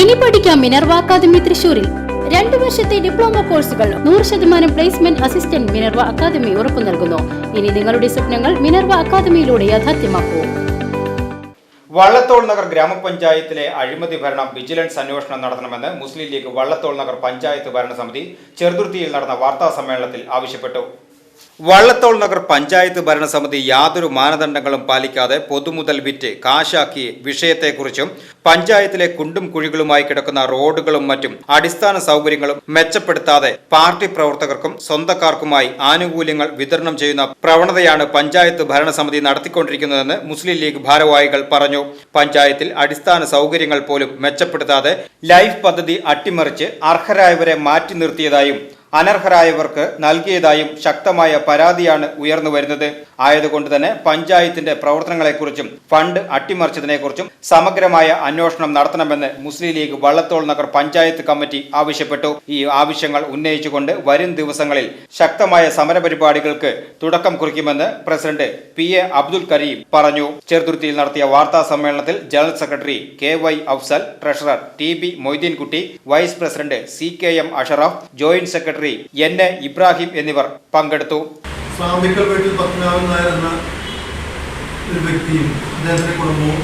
ഇനി പഠിക്കാം Minerva academy തൃശൂരിൽ രണ്ടു വർഷത്തെ ഡിപ്ലോമ കോഴ്സുകൾ നൂറ് ശതമാനം പ്ലേസ്മെന്റ് അസിസ്റ്റന്റ് മിനർവ അക്കാദമി ഉറപ്പു നൽകുന്നു. ഇനി നിങ്ങളുടെ സ്വപ്നങ്ങൾ മിനർവ അക്കാദമിയിലൂടെ യാഥാർത്ഥ്യമാക്കൂ. വള്ളത്തോൾ നഗർ ഗ്രാമപഞ്ചായത്തിലെ അഴിമതി ഭരണം വിജിലൻസ് അന്വേഷണം നടത്തണമെന്ന് മുസ്ലിം ലീഗ് വള്ളത്തോൾ നഗർ പഞ്ചായത്ത് ഭരണസമിതി ചെറുതുരുത്തിയിൽ നടന്ന വാർത്താ സമ്മേളനത്തിൽ ആവശ്യപ്പെട്ടു. വള്ളത്തോൾ നഗർ പഞ്ചായത്ത് ഭരണസമിതി യാതൊരു മാനദണ്ഡങ്ങളും പാലിക്കാതെ പൊതുമുതൽ വിറ്റ് കാശാക്കി വിഷയത്തെക്കുറിച്ചും പഞ്ചായത്തിലെ കുണ്ടും കുഴികളുമായി കിടക്കുന്ന റോഡുകളും മറ്റും അടിസ്ഥാന സൗകര്യങ്ങളും മെച്ചപ്പെടുത്താതെ പാർട്ടി പ്രവർത്തകർക്കും സ്വന്തക്കാർക്കുമായി ആനുകൂല്യങ്ങൾ വിതരണം ചെയ്യുന്ന പ്രവണതയാണ് പഞ്ചായത്ത് ഭരണസമിതി നടത്തിക്കൊണ്ടിരിക്കുന്നതെന്ന് മുസ്ലിം ലീഗ് ഭാരവാഹികൾ പറഞ്ഞു. പഞ്ചായത്തിൽ അടിസ്ഥാന സൗകര്യങ്ങൾ പോലും മെച്ചപ്പെടുത്താതെ ലൈഫ് പദ്ധതി അട്ടിമറിച്ച് അർഹരായവരെ മാറ്റി നിർത്തിയതായും അനർഹരായവർക്ക് നൽകിയതായും ശക്തമായ പരാതിയാണ് ഉയർന്നു വരുന്നത്. ആയതുകൊണ്ട് തന്നെ പഞ്ചായത്തിന്റെ പ്രവർത്തനങ്ങളെക്കുറിച്ചും ഫണ്ട് അട്ടിമറിച്ചതിനെക്കുറിച്ചും സമഗ്രമായ അന്വേഷണം നടത്തണമെന്ന് മുസ്ലിം ലീഗ് വള്ളത്തോൾ നഗർ പഞ്ചായത്ത് കമ്മിറ്റി ആവശ്യപ്പെട്ടു. ഈ ആവശ്യങ്ങൾ ഉന്നയിച്ചുകൊണ്ട് വരും ദിവസങ്ങളിൽ ശക്തമായ സമരപരിപാടികൾക്ക് തുടക്കം കുറിക്കുമെന്ന് president P A Abdul Karim പറഞ്ഞു. ചെറുതുരുത്തിയിൽ നടത്തിയ വാർത്താ സമ്മേളനത്തിൽ general secretary K Y Afsal treasurer T B Moideenkutty vice president C K M Ashraf joint secretary N A Ibrahim എന്നിവർ പങ്കെടുത്തു. സ്വാമിക്കൽ വീട്ടിൽ പത്മനാഭൻ നായർ എന്ന ഒരു വ്യക്തിയും അദ്ദേഹത്തിന്റെ കുടുംബവും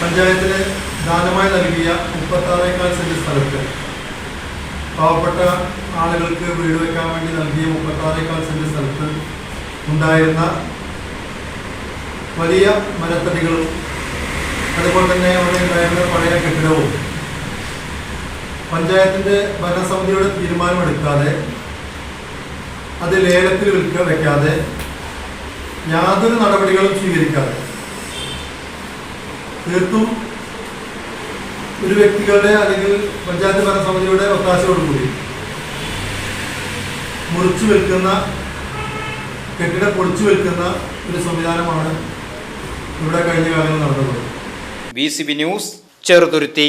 പഞ്ചായത്തിന് ദാനമായി നൽകിയ മുപ്പത്താറേക്കാൾ സെന്റ് സ്ഥലത്ത് പാവപ്പെട്ട ആളുകൾക്ക് വീട് വെക്കാൻ വേണ്ടി നൽകിയ മുപ്പത്താറേക്കാൾ സെന്റ് സ്ഥലത്ത് ഉണ്ടായിരുന്ന വലിയ മരത്തടികളും അതുപോലെ തന്നെ അവിടെ ഉണ്ടായിരുന്ന പഴയ കെട്ടിടവും പഞ്ചായത്തിന്റെ ഭരണസമിതിയുടെ തീരുമാനമെടുക്കാതെ അത് ലേലത്തിൽ വിൽക്ക വെക്കാതെ യാതൊരു നടപടികളും സ്വീകരിക്കാതെ. തീർത്തും ഒരു വ്യക്തികളുടെ അല്ലെങ്കിൽ പഞ്ചായത്ത് ഭരണസമിതിയുടെ അവകാശത്തോടുകൂടി മുറിച്ചു വിൽക്കുന്ന കെട്ടിടം പൊളിച്ചു വിൽക്കുന്ന ഒരു സംവിധാനമാണ് ഇവിടെ കഴിഞ്ഞ കാലങ്ങളിൽ നടന്നത്. B C B news Cheruthuruthy.